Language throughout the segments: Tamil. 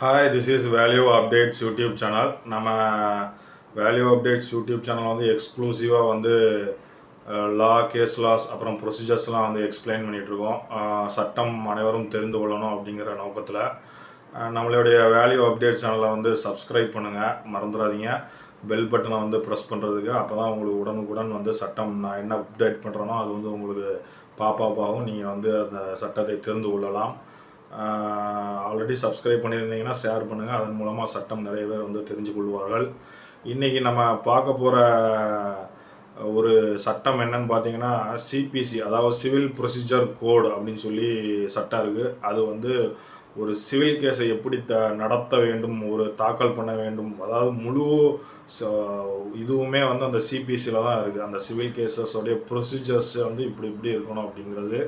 Hi this is Value Updates YouTube channel நம்ம வேல்யூ அப்டேட்ஸ் யூடியூப் சேனல் வந்து எக்ஸ்க்ளூசிவாக வந்து லா கேஸ் லாஸ் அப்புறம் ப்ரொசீஜர்ஸ்லாம் வந்து எக்ஸ்பிளைன் பண்ணிகிட்ருக்கோம் uh, சட்டம் அனைவரும் தெரிந்து கொள்ளணும் அப்படிங்கிற நோக்கத்தில். Uh, நம்மளுடைய வேல்யூ அப்டேட் சேனலை வந்து சப்ஸ்கிரைப் பண்ணுங்கள் மறந்துடாதீங்க பெல் பட்டனை வந்து ப்ரெஸ் பண்ணுறதுக்கு அப்போ தான் உங்களுக்கு உடனுக்குடன் வந்து சட்டம் நான் என்ன அப்டேட் பண்ணுறேனோ அது வந்து உங்களுக்கு பாப்பாப்பாகவும் நீங்கள் வந்து அந்த சட்டத்தை தெரிந்து கொள்ளலாம். ஆல்ரெடி சப்ஸ்கிரைப் பண்ணியிருந்தீங்கன்னா ஷேர் பண்ணுங்கள் அதன் மூலமாக சட்டம் நிறைய பேர் வந்து தெரிஞ்சு கொள்வார்கள் இன்றைக்கி நம்ம பார்க்க போகிற ஒரு சட்டம் என்னன்னு பார்த்தீங்கன்னா சிபிசி அதாவது சிவில் ப்ரொசீஜர் கோடு அப்படின்னு சொல்லி சட்டம் இருக்குது அது வந்து ஒரு சிவில் கேஸை எப்படி த நடத்த வேண்டும் ஒரு தாக்கல் பண்ண வேண்டும் அதாவது முழு ச- இதுவுமே வந்து அந்த சிபிசியில் தான் இருக்குது அந்த சிவில் கேசஸோடைய ப்ரொசீஜர்ஸ் வந்து இப்படி இப்படி இருக்கணும் அப்படிங்கிறது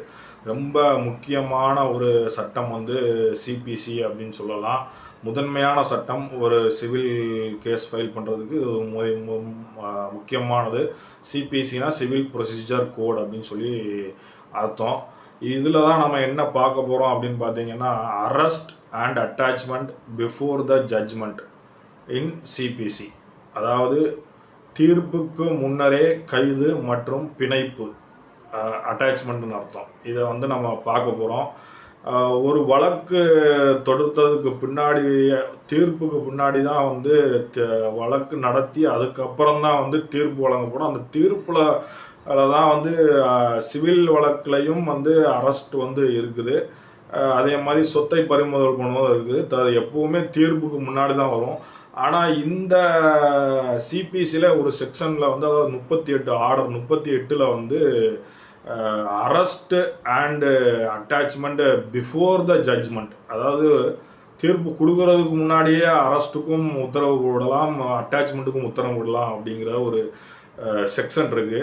ரொம்ப முக்கியமான ஒரு சட்டம் வந்து சிபிசி அப்படின்னு சொல்லலாம். முதன்மையான சட்டம் ஒரு சிவில் கேஸ் ஃபைல் பண்ணுறதுக்கு இது முக்கியமானது. சிபிசினா சிவில் ப்ரொசீஜர் கோட் அப்படின்னு சொல்லி அர்த்தம். இதில் தான் நம்ம என்ன பார்க்க போகிறோம் அப்படின்னு பார்த்தீங்கன்னா arrest and attachment before the judgment in CPC அதாவது தீர்ப்புக்கு முன்னரே கைது மற்றும் பிணைப்பு அட்டாச்மெண்ட்னு அர்த்தம். இதை வந்து நம்ம பார்க்க போகிறோம் ஒரு வழக்கு தொடுத்ததுக்கு பின்னாடி தீர்ப்புக்கு பின்னாடி தான் வந்து வழக்கு நடத்தி அதுக்கப்புறம் தான் வந்து தீர்ப்பு வழங்கப்படும். அந்த தீர்ப்பில் தான் வந்து சிவில் வழக்குலையும் வந்து அரெஸ்ட் வந்து இருக்குது. அதே மாதிரி சொத்தை பறிமுதல் பண்ணுவதும் இருக்குது. அது எப்போவுமே தீர்ப்புக்கு முன்னாடி தான் வரும். ஆனால் இந்த சிபிசியில் ஒரு செக்ஷனில் வந்து அதாவது முப்பத்தி எட்டு ஆர்டர் முப்பத்தி எட்டில் வந்து arrest and attachment before the judgment அதாவது தீர்ப்பு கொடுக்கறதுக்கு முன்னாடியே அரெஸ்ட்டுக்கும் உத்தரவு போடலாம் அட்டாச்மெண்ட்டுக்கும் உத்தரவு போடலாம் அப்படிங்கிற ஒரு செக்ஷன் இருக்குது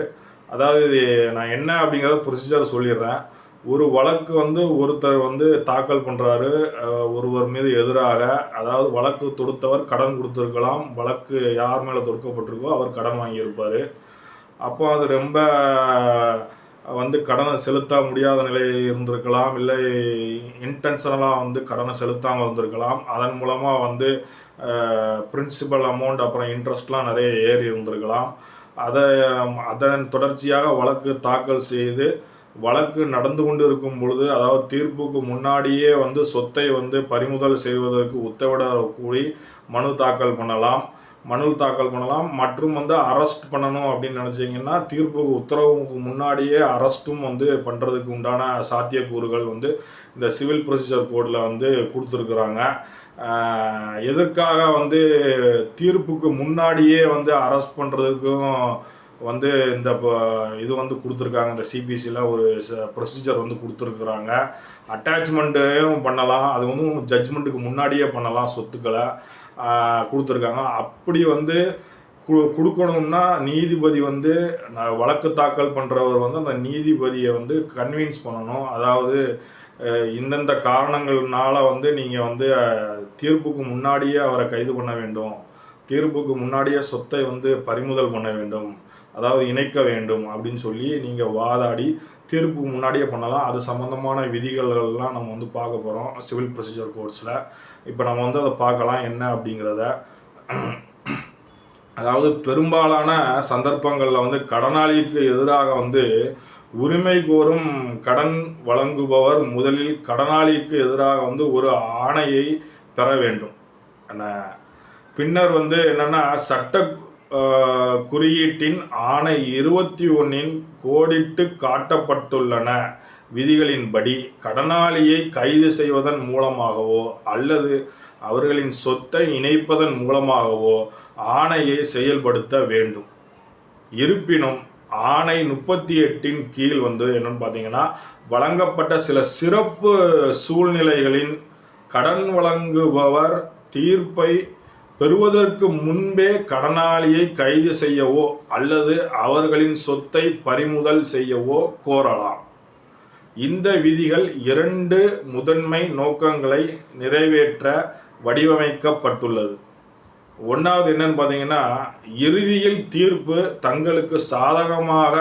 அதாவது இது நான் என்ன அப்படிங்கிறத ப்ரொசீஜர் சொல்லிடுறேன். ஒரு வழக்கு வந்து ஒருத்தர் வந்து தாக்கல் பண்ணுறாரு ஒருவர் மீது எதிராக அதாவது வழக்கு தொடுத்தவர் கடன் கொடுத்துருக்கலாம் வழக்கு யார் மேலே தொடுக்கப்பட்டிருக்கோ அவர் கடன் வாங்கியிருப்பார். அப்போ அது ரொம்ப வந்து கடனை செலுத்த முடியாத நிலை இருந்திருக்கலாம் இல்லை இன்டென்ஷனலாக வந்து கடனை செலுத்தாமல் இருந்திருக்கலாம். அதன் மூலமாக வந்து பிரின்சிபல் அமௌண்ட் அப்புறம் இன்ட்ரெஸ்ட்லாம் நிறைய ஏறி இருந்திருக்கலாம். அதை அதன் தொடர்ச்சியாக வழக்கு தாக்கல் செய்து வழக்கு நடந்து கொண்டு இருக்கும் பொழுது அதாவது தீர்ப்புக்கு முன்னாடியே வந்து சொத்தை வந்து பறிமுதல் செய்வதற்கு உத்தரவிட கூறி மனு தாக்கல் பண்ணலாம். மனு தாக்கல் பண்ணலாம். மற்றும் வந்து அரெஸ்ட் பண்ணணும் அப்படின்னு நினச்சிங்கன்னா தீர்ப்புக்கு உத்தரவுக்கு முன்னாடியே அரெஸ்ட்டும் வந்து பண்ணுறதுக்கு உண்டான சாத்தியக்கூறுகள் வந்து இந்த சிவில் ப்ரொசீஜர் கோடில் வந்து கொடுத்துருக்குறாங்க. எதற்காக வந்து தீர்ப்புக்கு முன்னாடியே வந்து அரெஸ்ட் பண்ணுறதுக்கும் வந்து இந்த இது வந்து கொடுத்துருக்காங்க. இந்த சிபிசியில் ஒரு ப்ரொசீஜர் வந்து கொடுத்துருக்குறாங்க. அட்டாச்மெண்ட்டையும் பண்ணலாம். அது வந்து ஜட்ஜ்மெண்ட்டுக்கு முன்னாடியே பண்ணலாம் சொத்துக்களை. கொடுத்துருக்காங்க. அப்படி வந்து கு- கொடுக்கணும்னா நீதிபதி வந்து வழக்கு தாக்கல் பண்ணுறவர் வந்து அந்த நீதிபதியை வந்து கன்வின்ஸ் பண்ணணும். அதாவது இந்தந்த காரணங்கள்னால வந்து நீங்கள் வந்து தீர்ப்புக்கு முன்னாடியே அவரை கைது பண்ண வேண்டும். தீர்ப்புக்கு முன்னாடியே சொத்தை வந்து பறிமுதல் பண்ண வேண்டும். அதாவது இணைக்க வேண்டும் அப்படின்னு சொல்லி நீங்கள் வாதாடி தீர்ப்புக்கு முன்னாடியே பண்ணலாம். அது சம்மந்தமான விதிகள்லாம் நம்ம வந்து பார்க்க போகிறோம் சிவில் ப்ரொசீஜர் கோர்ஸில் இப்போ நம்ம வந்து அதை பார்க்கலாம். என்ன அப்படிங்கிறத. அதாவது பெரும்பாலான சந்தர்ப்பங்களில் வந்து கடனாளிக்கு எதிராக வந்து உரிமை கோரும் கடன் வழங்குபவர் முதலில் கடனாளிக்கு எதிராக வந்து ஒரு ஆணையை பெற வேண்டும். என்ன? பின்னர் வந்து என்னென்னா சட்ட குறியீட்டின் ஆணை இருபத்தி ஒன்றின் கோடிட்டு காட்டப்பட்டுள்ளன. விதிகளின்படி கடனாளியை கைது செய்வதன் மூலமாகவோ அல்லது அவர்களின் சொத்தை இணைப்பதன் மூலமாகவோ ஆணையை செயல்படுத்த வேண்டும். இருப்பினும் ஆணை முப்பத்தி எட்டின் கீழ் வந்து என்னன்னு பார்த்தீங்கன்னா வழங்கப்பட்ட சில சிறப்பு சூழ்நிலைகளின் கடன் வழங்குபவர் தீர்ப்பை பெறுவதற்கு முன்பே கடனாளியை கைது செய்யவோ அல்லது அவர்களின் சொத்தை பறிமுதல் செய்யவோ கோரலாம். இந்த விதிகள் இரண்டு முதன்மை நோக்கங்களை நிறைவேற்ற வடிவமைக்கப்பட்டுள்ளது. ஒன்றாவது என்னன்னு பார்த்தீங்கன்னா இறுதியில் தீர்ப்பு தங்களுக்கு சாதகமாக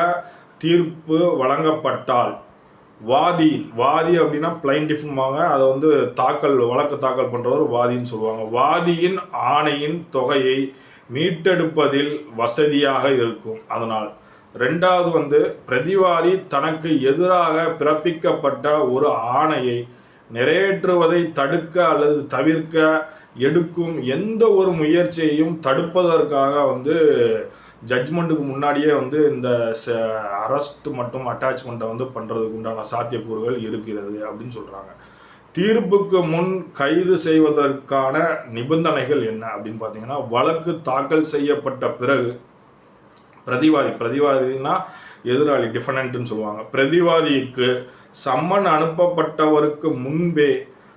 தீர்ப்பு வழங்கப்பட்டால். வாதி வாதி அப்படின்னா பிளைண்டிஃப்மாங்க அதை வந்து தாக்கல் வழக்கு தாக்கல் பண்ணுறவர் வாதின்னு சொல்லுவாங்க. வாதியின் ஆணையின் தொகையை மீட்டெடுப்பதில் வசதியாக இருக்கும். அதனால் ரெண்டாவது வந்து பிரதிவாதி தனக்கு எதிராக பிறப்பிக்கப்பட்ட ஒரு ஆணையை நிறைவேற்றுவதை தடுக்க அல்லது தவிர்க்க எடுக்கும் எந்த ஒரு முயற்சியையும் தடுப்பதற்காக வந்து ஜட்ஜ்மெண்ட்டுக்கு முன்னாடியே வந்து இந்த அரெஸ்ட் மற்றும் அட்டாச்மெண்ட்டை வந்து பண்ணுறதுக்கு உண்டான சாத்தியக்கூறுகள் இருக்கிறது அப்படின்னு சொல்கிறாங்க தீர்ப்புக்கு முன் கைது செய்வதற்கான நிபந்தனைகள் என்ன அப்படின்னு பார்த்தீங்கன்னா வழக்கு தாக்கல் செய்யப்பட்ட பிறகு பிரதிவாதி பிரதிவாதினா எதிராளி டிஃபனண்ட்டுன்னு சொல்லுவாங்க. பிரதிவாதிக்கு சம்மன் அனுப்பப்பட்டவருக்கு முன்பே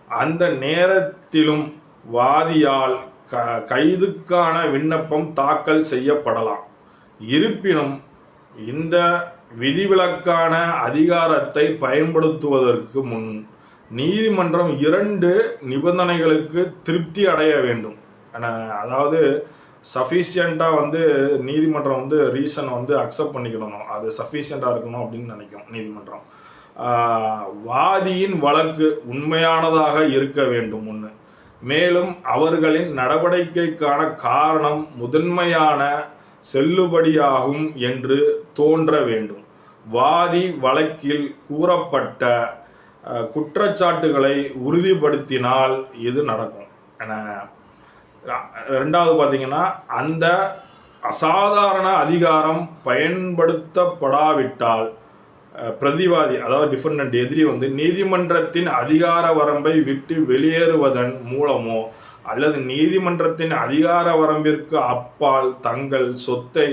அந்த நேரத்திலும் வாதியால் க கைதுக்கான விண்ணப்பம் தாக்கல் செய்யப்படலாம். இருப்பினும் இந்த விதிவிலக்கான அதிகாரத்தை பயன்படுத்துவதற்கு முன் நீதிமன்றம் இரண்டு நிபந்தனைகளுக்கு திருப்தி அடைய வேண்டும். அதாவது சஃபிஷியண்ட்டாக வந்து நீதிமன்றம் வந்து ரீசன் வந்து அக்செப்ட் பண்ணிக்கணும். அது சஃபிஷியண்ட்டாக இருக்கணும் அப்படின்னு நினைக்கும் நீதிமன்றம். வாதியின் வழக்கு உண்மையானதாக இருக்க வேண்டும் ஒன்று மேலும் அவர்களின் நடவடிக்கைக்கான காரணம் முதன்மையான செல்லுபடியாகும் என்று தோன்ற வேண்டும். வாதி வழக்கில் கூறப்பட்ட குற்றச்சாட்டுகளை உறுதிப்படுத்தினால் இது நடக்கும். என ரெண்டாவது பார்த்தீங்கன்னா அந்த அசாதாரண அதிகாரம் பயன்படுத்தப்படாவிட்டால் பிரதிவாதி அதாவது டிஃபெண்டன்ட் எதிரி வந்து நீதிமன்றத்தின் அதிகார வரம்பை விட்டு வெளியேறுவதன் மூலமோ அல்லது நீதிமன்றத்தின் அதிகார வரம்பிற்கு அப்பால் தங்கள் சொத்தை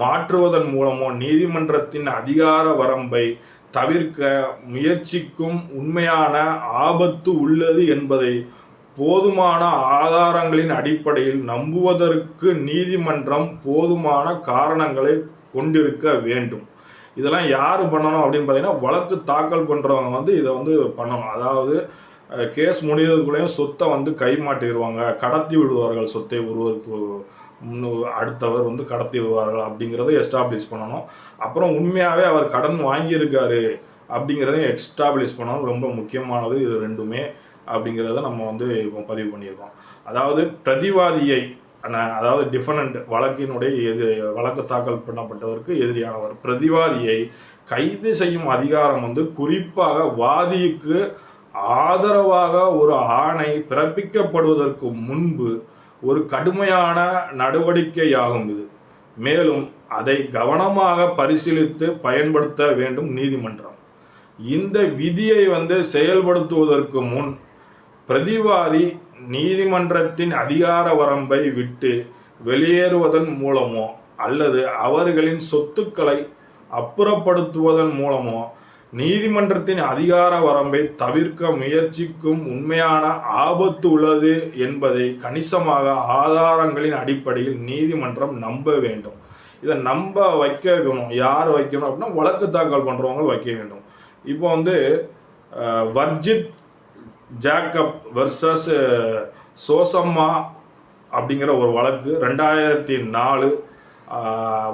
மாற்றுவதன் மூலமோ நீதிமன்றத்தின் அதிகார வரம்பை தவிர்க்க முயற்சிக்கும் உண்மையான ஆபத்து உள்ளது என்பதை போதுமான ஆதாரங்களின் அடிப்படையில் நம்புவதற்கு நீதிமன்றம் போதுமான காரணங்களை கொண்டிருக்க வேண்டும். இதெல்லாம் யார் பண்ணணும் அப்படின்னு பார்த்தீங்கன்னா வழக்கு தாக்கல் பண்ணுறவங்க வந்து இதை வந்து பண்ணணும். அதாவது கேஸ் முடிவதற்குள்ளேயும் சொத்தை வந்து கைமாட்டிடுவாங்க கடத்தி விடுவார்கள் சொத்தை ஒருவருக்கு அடுத்தவர் வந்து கடத்தி விடுவார்கள் அப்படிங்கிறத எஸ்டாப்ளிஷ் பண்ணணும். அப்புறம் உண்மையாகவே அவர் கடன் வாங்கியிருக்காரு அப்படிங்கிறதையும் எஸ்டாப்ளிஷ் பண்ணணும். ரொம்ப முக்கியமானது இது ரெண்டுமே அப்படிங்கிறத நம்ம வந்து இப்போ பதிவு பண்ணியிருக்கோம். அதாவது பிரதிவாதியை அதாவது டிஃபனண்ட் வழக்கினுடைய எது வழக்கு தாக்கல் பண்ணப்பட்டவருக்கு எதிரியானவர். பிரதிவாதியை கைது செய்யும் அதிகாரம் வந்து குறிப்பாக வாதிக்கு ஆதரவாக ஒரு ஆணை பிறப்பிக்கப்படுவதற்கு முன்பு ஒரு கடுமையான நடவடிக்கையாகும் இது. மேலும் அதை கவனமாக பரிசீலித்து பயன்படுத்த வேண்டும் நீதிமன்றம். இந்த விதியை வந்து செயல்படுத்துவதற்கு முன் பிரதிவாதி நீதிமன்றத்தின் அதிகார வரம்பை விட்டு வெளியேறுவதன் மூலமோ அல்லது அவர்களின் சொத்துக்களை அப்புறப்படுத்துவதன் மூலமோ நீதிமன்றத்தின் அதிகார வரம்பை தவிர்க்க முயற்சிக்கும் உண்மையான ஆபத்து உள்ளது என்பதை கணிசமாக ஆதாரங்களின் அடிப்படையில் நீதிமன்றம் நம்ப வேண்டும். இதை நம்ப வைக்க வைக்கணும். யார் வைக்கணும் அப்படின்னா வழக்கு தாக்கல் பண்ணுறவங்க வைக்க வேண்டும். இப்போ வந்து வர்ஜித் ஜாக்கப் வர்சஸ் சோசம்மா அப்படிங்கிற ஒரு வழக்கு ரெண்டாயிரத்தி நாலு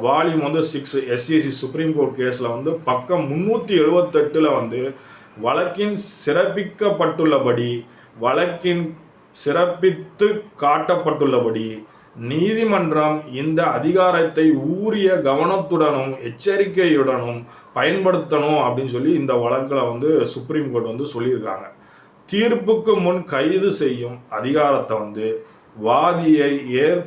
வால்யூம் வந்து சிக்ஸ் எஸ்சிஎஸ்சி சுப்ரீம் கோர்ட் கேஸில் வந்து பக்கம் முந்நூற்றி எழுபத்தெட்டில் வந்து வழக்கின் சிறப்பிக்கப்பட்டுள்ளபடி வழக்கின் சிறப்பித்து காட்டப்பட்டுள்ளபடி நீதிமன்றம் இந்த அதிகாரத்தை ஊறிய கவனத்துடனும் எச்சரிக்கையுடனும் பயன்படுத்தணும் அப்படின்னு சொல்லி இந்த வழக்கில் வந்து சுப்ரீம் கோர்ட் வந்து சொல்லியிருக்காங்க. தீர்ப்புக்கு முன் கைது செய்யும் அதிகாரத்தை வந்து வாதியை ஏற்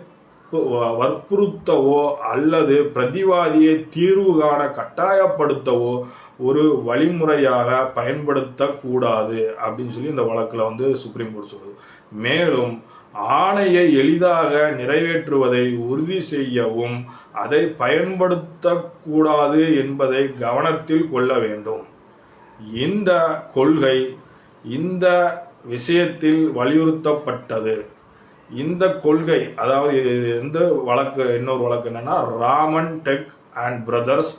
வற்புறுத்தவோ அல்லது பிரதிவாதியை தீர்வு காண கட்டாயப்படுத்தவோ ஒரு வழிமுறையாக பயன்படுத்தக்கூடாது அப்படின்னு சொல்லி இந்த வழக்கில் வந்து சுப்ரீம் கோர்ட் சொல்லுது. மேலும் ஆணையை எளிதாக நிறைவேற்றுவதை உறுதி செய்யவும் அதை பயன்படுத்தக்கூடாது என்பதை கவனத்தில் கொள்ள வேண்டும். இந்த கொள்கை இந்த விஷயத்தில் வலியுறுத்தப்பட்டது. இந்த கொள்கை அதாவது எந்த வழக்கு இன்னொரு வழக்கு என்னென்னா Raman tech and brothers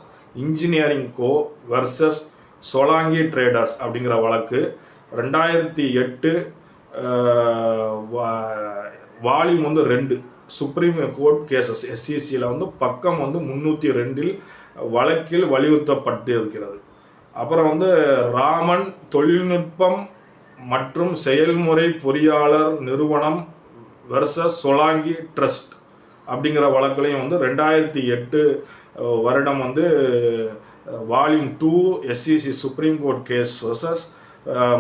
engineering co versus Solanki traders அப்படிங்கிற வழக்கு. ரெண்டாயிரத்தி எட்டு வால்யூம் வந்து ரெண்டு. சுப்ரீம் கோர்ட் கேசஸ் எஸ்சிசியில் வந்து பக்கம் வந்து முந்நூற்றி ரெண்டில் வழக்கில் வலியுறுத்தப்பட்டு இருக்கிறது அப்புறம் வந்து ராமன் தொழில்நுட்பம் மற்றும் செயல்முறை பொறியாளர் நிறுவனம் வெர்சஸ் சொலாங்கி ட்ரஸ்ட் அப்படிங்கிற வழக்குலையும் வந்து ரெண்டாயிரத்தி எட்டு வருடம் வந்து volume two SCC Supreme Court case versus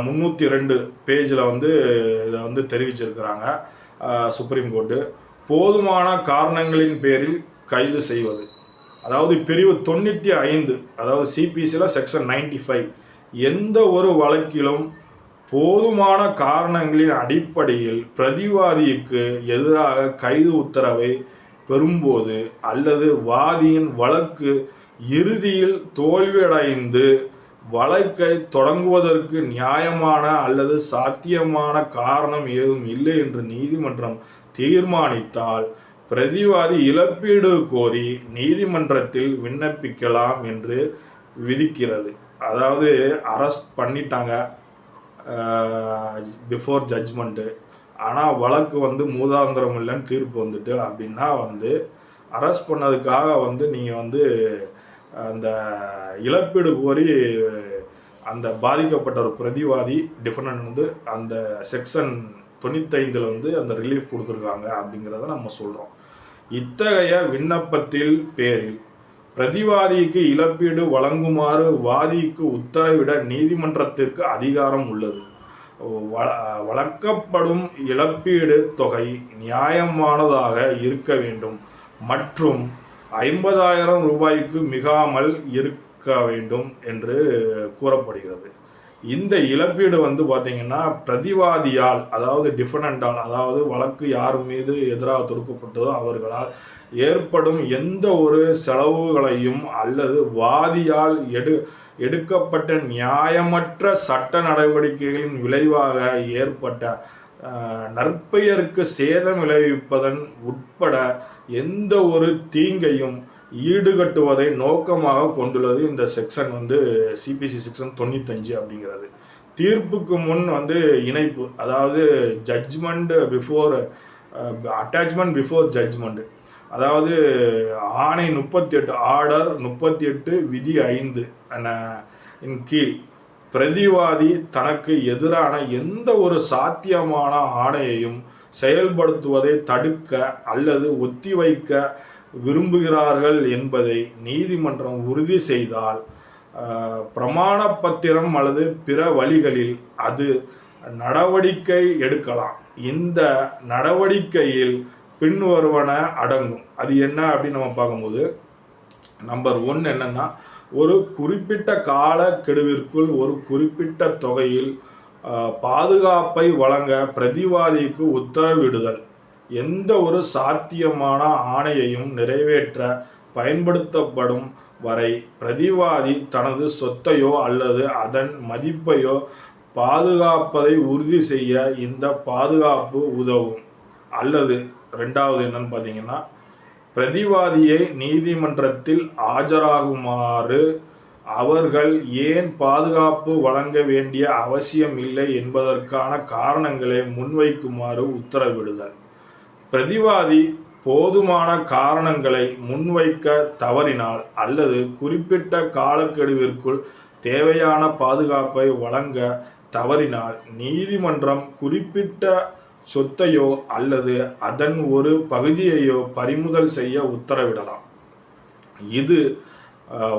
முந்நூற்றி ரெண்டு பேஜில் வந்து இதை வந்து தெரிவிச்சிருக்கிறாங்க சுப்ரீம் கோர்ட்டு போதுமான காரணங்களின் பேரில் கைது செய்வது. அதாவது பிரிவு தொண்ணூற்றி ஐந்து அதாவது சிபிசியில் செக்ஷன் 95 ஃபைவ் எந்த ஒரு வழக்கிலும் போதுமான காரணங்களின் அடிப்படையில் பிரதிவாதிக்கு எதிராக கைது உத்தரவை பெறும்போது அல்லது வாதியின் வழக்கு இறுதியில் தோல்வியடைந்து வழக்கை தொடங்குவதற்கு நியாயமான அல்லது சாத்தியமான காரணம் ஏதும் இல்லை என்று நீதிமன்றம் தீர்மானித்தால் பிரதிவாதி இழப்பீடு கோரி நீதிமன்றத்தில் விண்ணப்பிக்கலாம் என்று விதிக்கிறது. அதாவது அரெஸ்ட் பண்ணிட்டாங்க. பிஃபோர் ஜட்ஜ்மெண்ட்டு ஆனால் வழக்கு வந்து மூதாந்திரம் இல்லைன்னு தீர்ப்பு வந்துட்டு அப்படின்னா வந்து அரெஸ்ட் பண்ணதுக்காக வந்து நீங்கள் வந்து அந்த இழப்பீடு கோரி அந்த பாதிக்கப்பட்ட ஒரு பிரதிவாதி டிஃபனன் வந்து அந்த செக்ஷன் தொண்ணூத்தைந்தில் வந்து அந்த ரிலீஃப் கொடுத்துருக்காங்க அப்படிங்கிறத நம்ம சொல்கிறோம் இத்தகைய விண்ணப்பத்தில் பேரில் பிரதிவாதிக்கு இழப்பீடு வழங்குமாறு வாதிக்கு உத்தரவிட நீதிமன்றத்திற்கு அதிகாரம் உள்ளது. வ- வழங்கப்படும் இழப்பீடு தொகை நியாயமானதாக இருக்க வேண்டும். மற்றும் ஐம்பதாயிரம் ரூபாய்க்கு மிகாமல் இருக்க வேண்டும் என்று கூறப்படுகிறது. இந்த இழப்பீடு வந்து பார்த்தீங்கன்னா பிரதிவாதியால் அதாவது டிஃபனண்டால் அதாவது வழக்கு யார் மீது எதிராக தொடுக்கப்பட்டதோ அவர்களால் ஏற்படும் எந்த ஒரு செலவுகளையும் அல்லது வாதியால் எடு எடுக்கப்பட்ட நியாயமற்ற சட்ட நடவடிக்கைகளின் விளைவாக ஏற்பட்ட நற்பெயருக்கு சேதம் விளைவிப்பதன் உட்பட எந்த ஒரு தீங்கையும் ஈடுகட்டுவதை நோக்கமாக கொண்டுள்ளது இந்த செக்ஷன் வந்து சிபிசி செக்ஷன் தொண்ணூத்தஞ்சு அப்படிங்கிறது. தீர்ப்புக்கு முன் வந்து இணைப்பு அதாவது judgment before attachment before judgment அதாவது ஆணை முப்பத்தி எட்டு ஆர்டர் முப்பத்தி எட்டு விதி ஐந்து இன் கீழ். பிரதிவாதி தனக்கு எதிரான எந்த ஒரு சாத்தியமான ஆணையையும் செயல்படுத்துவதை தடுக்க அல்லது ஒத்திவைக்க விரும்புகிறார்கள் என்பதை நீதிமன்றம் உறுதி செய்தால் பிரமாண பத்திரம் அல்லது பிற வழிகளில் அது நடவடிக்கை எடுக்கலாம். இந்த நடவடிக்கையில் பின்வருவன அடங்கும். அது என்ன அப்படின்னு நம்ம பார்க்கும்போது நம்பர் ஒன் என்னன்னா ஒரு குறிப்பிட்ட கால கெடுவிற்குள் ஒரு குறிப்பிட்ட தொகையில் பாதுகாப்பை வழங்க பிரதிவாதிக்கு உத்தரவிடுதல். எந்த ஒரு சாத்தியமான ஆணையையும் நிறைவேற்ற பயன்படுத்தப்படும் வரை பிரதிவாதி தனது சொத்தையோ அல்லது அதன் மதிப்பையோ பாதுகாப்பதை உறுதி செய்ய இந்த பாதுகாப்பு உதவும். அல்லது ரெண்டாவது என்னன்னு பார்த்தீங்கன்னா பிரதிவாதியை நீதிமன்றத்தில் ஆஜராகுமாறு அவர்கள் ஏன் பாதுகாப்பு வழங்க வேண்டிய அவசியம் இல்லை என்பதற்கான காரணங்களை முன்வைக்குமாறு உத்தரவிடுதல். பிரதிவாதி போதுமான காரணங்களை முன்வைக்க தவறினால் அல்லது குறிப்பிட்ட காலக்கெடுவிற்குள் தேவையான பாதுகாப்பை வழங்க தவறினால் நீதிமன்றம் குறிப்பிட்ட சொத்தையோ அல்லது அதன் ஒரு பகுதியையோ பறிமுதல் செய்ய உத்தரவிடலாம். இது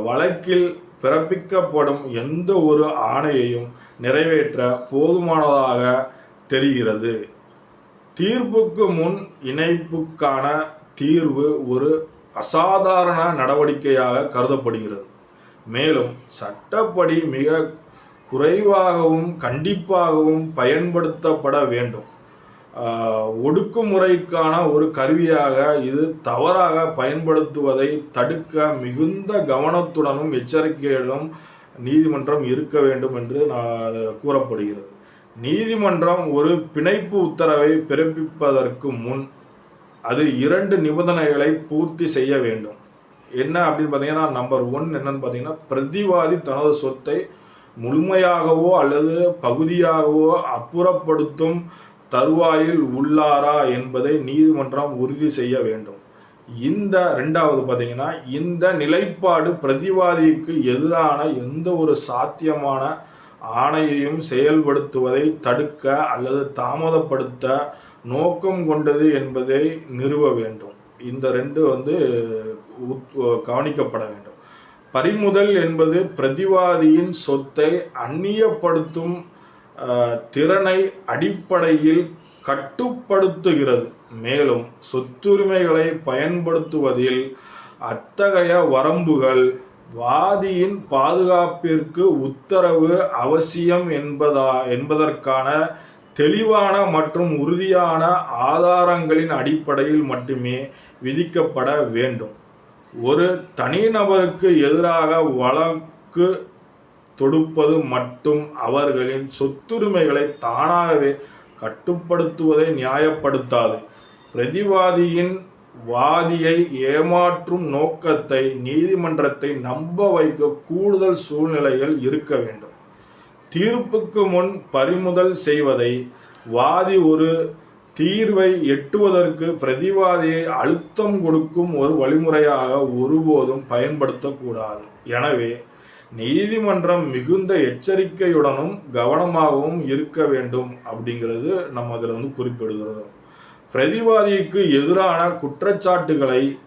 வழக்கில் பிறப்பிக்கப்படும் எந்த ஒரு ஆணையையும் நிறைவேற்ற போதுமானதாக தெரிகிறது. தீர்ப்புக்கு முன் இணைப்புக்கான தீர்வு ஒரு அசாதாரண நடவடிக்கையாக கருதப்படுகிறது. மேலும் சட்டப்படி மிக குறைவாகவும் கண்டிப்பாகவும் பயன்படுத்தப்பட வேண்டும். ஒடுக்குமுறைக்கான ஒரு கருவியாக இது தவறாக பயன்படுத்துவதை தடுக்க மிகுந்த கவனத்துடனும் எச்சரிக்கையுடனும் நீதிமன்றம் இருக்க வேண்டும் என்று நான் கூறப்படுகிறது. நீதிமன்றம் ஒரு பிணைப்பு உத்தரவை பிறப்பிப்பதற்கு முன் அது இரண்டு நிபந்தனைகளை பூர்த்தி செய்ய வேண்டும். என்ன அப்படின்னு பார்த்தீங்கன்னா நம்பர் ஒன் என்னன்னு பார்த்தீங்கன்னா பிரதிவாதி தனது சொத்தை முழுமையாகவோ அல்லது பகுதியாகவோ அப்புறப்படுத்தும் தருவாயில் உள்ளாரா என்பதை நீதிமன்றம் உறுதி செய்ய வேண்டும். இந்த ரெண்டாவது பார்த்தீங்கன்னா இந்த நிலைப்பாடு பிரதிவாதிக்கு எதிரான எந்த ஒரு சாத்தியமான ஆணையையும் செயல்படுத்துவதை தடுக்க அல்லது தாமதப்படுத்த நோக்கம் கொண்டது என்பதை நிறுவ வேண்டும். இந்த ரெண்டு வந்து கவனிக்கப்பட வேண்டும். பறிமுதல் என்பது பிரதிவாதியின் சொத்தை அந்நியப்படுத்தும் திறனை அடிப்படையில் கட்டுப்படுத்துகிறது. மேலும் சொத்துரிமைகளை பயன்படுத்துவதில் அத்தகைய வரம்புகள் வாதியின் பாதுகாப்பிற்கு உத்தரவு அவசியம் என்பதா என்பதற்கான தெளிவான மற்றும் உறுதியான ஆதாரங்களின் அடிப்படையில் மட்டுமே விதிக்கப்பட வேண்டும். ஒரு தனிநபருக்கு எதிராக வழக்கு தொடுப்பது மட்டும் அவர்களின் சொத்துரிமைகளை தானாகவே கட்டுப்படுத்துவதை நியாயப்படுத்தாது. பிரதிவாதியின் வாதியை ஏமாற்றும் நோக்கத்தை நீதிமன்றத்தை நம்ப வைக்க கூடுதல் சூழ்நிலைகள் இருக்க வேண்டும். தீர்ப்புக்கு முன் பறிமுதல் செய்வதை வாதி ஒரு தீர்வை எட்டுவதற்கு பிரதிவாதியை அழுத்தம் கொடுக்கும் ஒரு வழிமுறையாக ஒருபோதும் பயன்படுத்தக்கூடாது. எனவே நீதிமன்றம் மிகுந்த எச்சரிக்கையுடனும் கவனமாகவும் இருக்க வேண்டும் அப்படிங்கிறது நம்ம அதில் வந்து குறிப்பிடுகிறது. பிரதிவாதிக்கு எதிரான குற்றச்சாட்டுகளை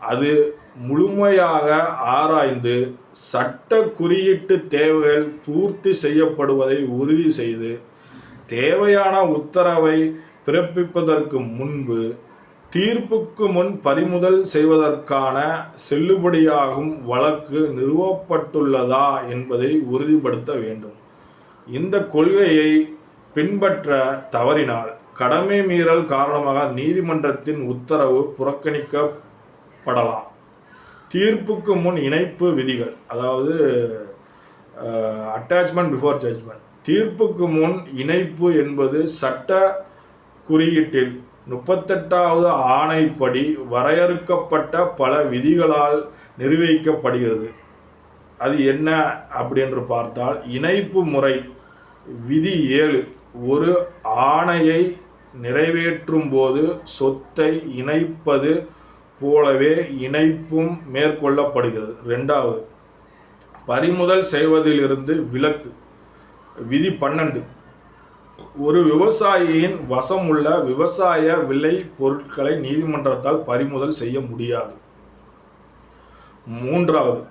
அது முழுமையாக ஆராய்ந்து சட்ட குறியீட்டு தேவைகள் பூர்த்தி செய்யப்படுவதை உறுதி செய்து தேவையான உத்தரவை பிறப்பிப்பதற்கு முன்பு தீர்ப்புக்கு முன் பறிமுதல் செய்வதற்கான செல்லுபடியாகும் வழக்கு நிறுவப்பட்டுள்ளதா என்பதை உறுதிப்படுத்த வேண்டும். இந்த கொள்கையை பின்பற்ற தவறினால் கடமை மீறல் காரணமாக நீதிமன்றத்தின் உத்தரவு புறக்கணிக்கப்படலாம். தீர்ப்புக்கு முன் இணைப்பு விதிகள் அதாவது அட்டாச்மெண்ட் பிஃபோர் ஜட்ஜ்மெண்ட் தீர்ப்புக்கு முன் இணைப்பு என்பது சட்ட குறியீட்டில் முப்பத்தெட்டாவது ஆணைப்படி வரையறுக்கப்பட்ட பல விதிகளால் நிர்வகிக்கப்படுகிறது. அது என்ன அப்படின்னு பார்த்தால் இணைப்பு முறை விதி ஏழு ஒரு ஆணையை நிறைவேற்றும் போது சொத்தை இணைப்பது போலவே இணைப்பும் மேற்கொள்ளப்படுகிறது. ரெண்டாவது பறிமுதல் செய்வதிலிருந்து விலக்கு விதி பன்னெண்டு. ஒரு விவசாயியின் வசம் உள்ள விவசாய விலை பொருட்களை நீதிமன்றத்தால் பறிமுதல் செய்ய முடியாது. மூன்றாவது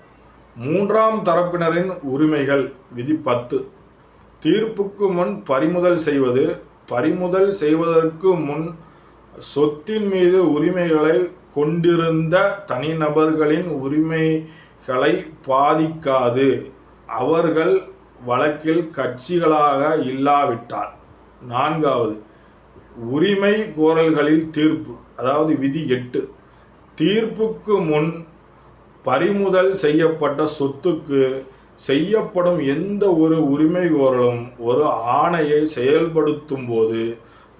மூன்றாம் தரப்பினரின் உரிமைகள். விதி பத்து தீர்ப்புக்கு முன் பறிமுதல் செய்வது பறிமுதல் செய்வதற்கு முன் சொத்தின் மீது உரிமைகளை கொண்டிருந்த தனிநபர்களின் உரிமைகளை பாதிக்காது. அவர்கள் வழக்கில் கட்சிகளாக இல்லாவிட்டால். நான்காவது உரிமை கோரல்களில் தீர்ப்பு அதாவது விதி எட்டு. தீர்ப்புக்கு முன் பறிமுதல் செய்யப்பட்ட சொத்துக்கு செய்யப்படும் எந்த ஒரு உரிமை கோரலும் ஒரு ஆணையை செயல்படுத்தும் போது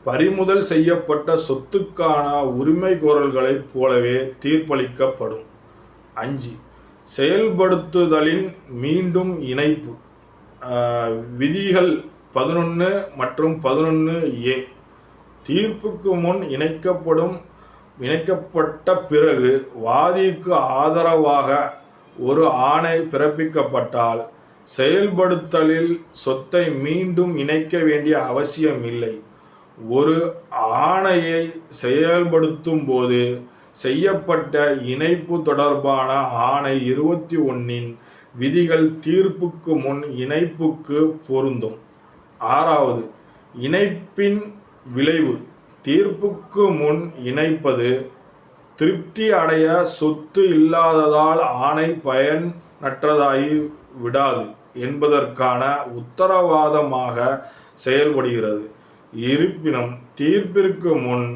பறிமுதல் செய்யப்பட்ட சொத்துக்கான உரிமை கோரல்களைப் போலவே தீர்ப்பளிக்கப்படும். அஞ்சு செயல்படுத்துதலின் மீண்டும் இணைப்பு. விதிகள் பதினொன்று மற்றும் பதினொன்று ஏ. தீர்ப்புக்கு முன் இணைக்கப்படும் இணைக்கப்பட்ட பிறகு வாதிக்கு ஆதரவாக ஒரு ஆணை பிறப்பிக்கப்பட்டால் செயல்படுத்தலில் சொத்தை மீண்டும் இணைக்க வேண்டிய அவசியம் இல்லை. ஒரு ஆணையை செயல்படுத்தும் போது செய்யப்பட்ட இணைப்பு தொடர்பான ஆணை இருபத்தி ஒன்றின் விதிகள் தீர்ப்புக்கு முன் இணைப்புக்கு பொருந்தும். ஆறாவது இணைப்பின் விளைவு. தீர்ப்புக்கு முன் இணைப்பது திருப்தி அடைய சொத்து இல்லாததால் ஆணை பயனற்றதாகி விடாது என்பதற்கான உத்தரவாதமாக செயல்படுகிறது. இருப்பினும் தீர்ப்பிற்கு முன்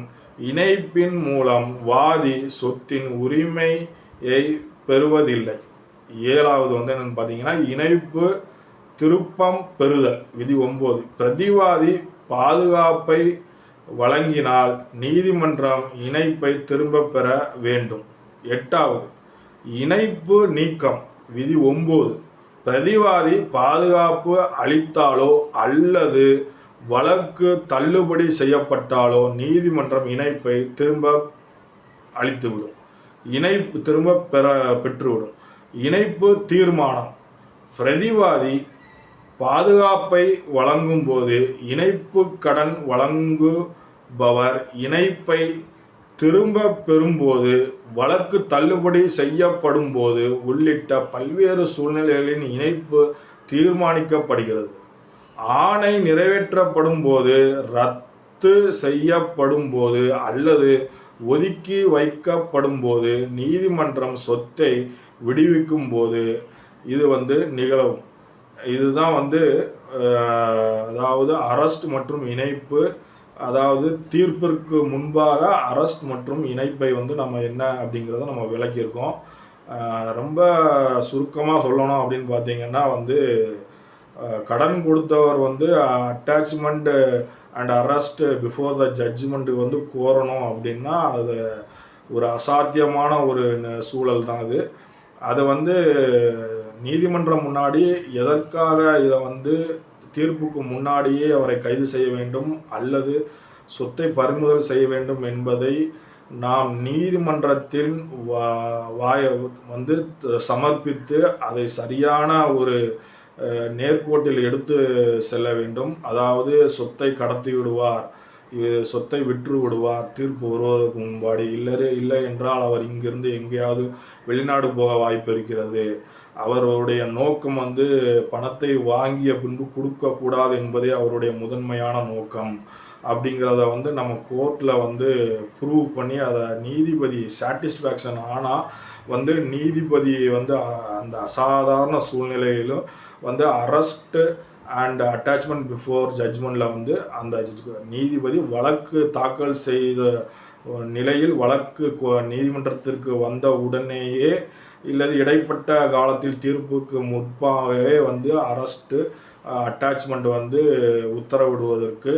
இணைப்பின் மூலம் வாதி சொத்தின் உரிமையை பெறுவதில்லை. ஏழாவது வந்து என்னன்னு பார்த்தீங்கன்னா இணைப்பு திருப்பம் பெறுதல் விதி ஒன்பது. பிரதிவாதி பாதுகாப்பை வழங்கினால் நீதிமன்றம் இணைப்பை திரும்ப பெற வேண்டும். எட்டாவது இணைப்பு நீக்கம். விதி ஒன்பது பிரதிவாதி பாதுகாப்பு அளித்தாலோ அல்லது வழக்கு தள்ளுபடி செய்யப்பட்டாலோ நீதிமன்றம் இணைப்பை திரும்ப அளித்துவிடும். இணைப்பு திரும்ப பெற பெற்றுவிடும். இணைப்பு தீர்மானம். பிரதிவாதி பாதுகாப்பை வழங்கும் போது இணைப்பு கடன் வழங்கு பவர் இணைப்பை திரும்ப பெறும்போது வழக்கு தள்ளுபடி செய்யப்படும் போது உள்ளிட்ட பல்வேறு சூழ்நிலைகளின் இணைப்பு தீர்மானிக்கப்படுகிறது. ஆணை நிறைவேற்றப்படும் போது ரத்து செய்யப்படும் போது அல்லது ஒதுக்கி வைக்கப்படும் போது நீதிமன்றம் சொத்தை விடுவிக்கும் போது இது வந்து நிகழும். இதுதான் வந்து அதாவது அரஸ்ட் மற்றும் இணைப்பு அதாவது தீர்ப்பிற்கு முன்பாக அரஸ்ட் மற்றும் இணைப்பை வந்து நம்ம என்ன அப்படிங்கிறத நம்ம விளக்கியிருக்கோம். ரொம்ப சுருக்கமாக சொல்லணும் அப்படின்னு பார்த்தீங்கன்னா வந்து கடன் கொடுத்தவர் வந்து attachment and arrest before the ஜட்ஜ்மெண்ட்டுக்கு வந்து கோரணும் அப்படின்னா அது ஒரு அசாத்தியமான ஒரு ந- சூழல் தான் அது. அதை வந்து நீதிமன்றம் முன்னாடி எதற்காக இதை வந்து தீர்ப்புக்கு முன்னாடியே அவரை கைது செய்ய வேண்டும் அல்லது சொத்தை பறிமுதல் செய்ய வேண்டும் என்பதை நாம் நீதிமன்றத்தில் வா- வாய வந்து சமர்ப்பித்து அதை சரியான ஒரு நேர்கோட்டில் எடுத்து செல்ல வேண்டும். அதாவது சொத்தை கடத்தி விடுவார் சொத்தை விற்று விடுவார் தீர்ப்பு வருவதற்கு முன்பாடி. இல்லை இல்லை என்றால் அவர் இங்கிருந்து எங்கேயாவது வெளிநாடு போக வாய்ப்பு இருக்கிறது. அவருடைய நோக்கம் வந்து பணத்தை வாங்கிய பின்பு கொடுக்கக்கூடாது என்பதே அவருடைய முதன்மையான நோக்கம். அப்படிங்கிறத வந்து நம்ம கோர்ட்டில் வந்து ப்ரூவ் பண்ணி அதை நீதிபதி சாட்டிஸ்ஃபேக்ஷன் ஆனால் வந்து நீதிபதி வந்து அந்த அசாதாரண சூழ்நிலையிலும் வந்து அரெஸ்ட்டு அண்ட் அட்டாச்மெண்ட் பிஃபோர் ஜட்ஜ்மெண்ட்டில் வந்து அந்த நீதிபதி வழக்கு தாக்கல் செய்த நிலையில் வழக்கு நீதிமன்றத்திற்கு வந்த உடனேயே இல்லது இடைப்பட்ட காலத்தில் தீர்ப்புக்கு முற்பாகவே வந்து அரஸ்ட்டு அட்டாச்மெண்ட் வந்து உத்தரவிடுவதற்கு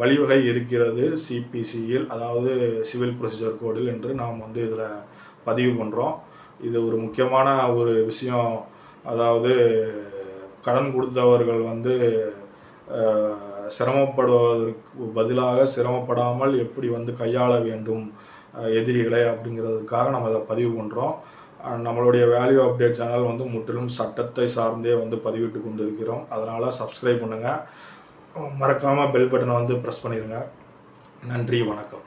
வழிவகை இருக்கிறது சிபிசியில் அதாவது சிவில் ப்ரொசீஜர் கோடில் என்று நாம் வந்து இதில் பதிவு பண்ணுறோம் இது ஒரு முக்கியமான ஒரு விஷயம். அதாவது கடன் கொடுத்தவர்கள் வந்து சிரமப்படுவதற்கு பதிலாக சிரமப்படாமல் எப்படி வந்து கையாள வேண்டும்? எதிரிகளை அப்படிங்கிறதுக்காக நம்ம அதை பதிவு பண்ணுறோம் நம்மளுடைய வேல்யூ அப்டேட் சேனல் வந்து முற்றிலும் சட்டத்தை சார்ந்தே வந்து பதிவிட்டு கொண்டு இருக்கிறோம் அதனால் சப்ஸ்கிரைப் பண்ணுங்கள் மறக்காமல் பெல் பட்டனை வந்து ப்ரெஸ் பண்ணிடுங்க நன்றி வணக்கம்.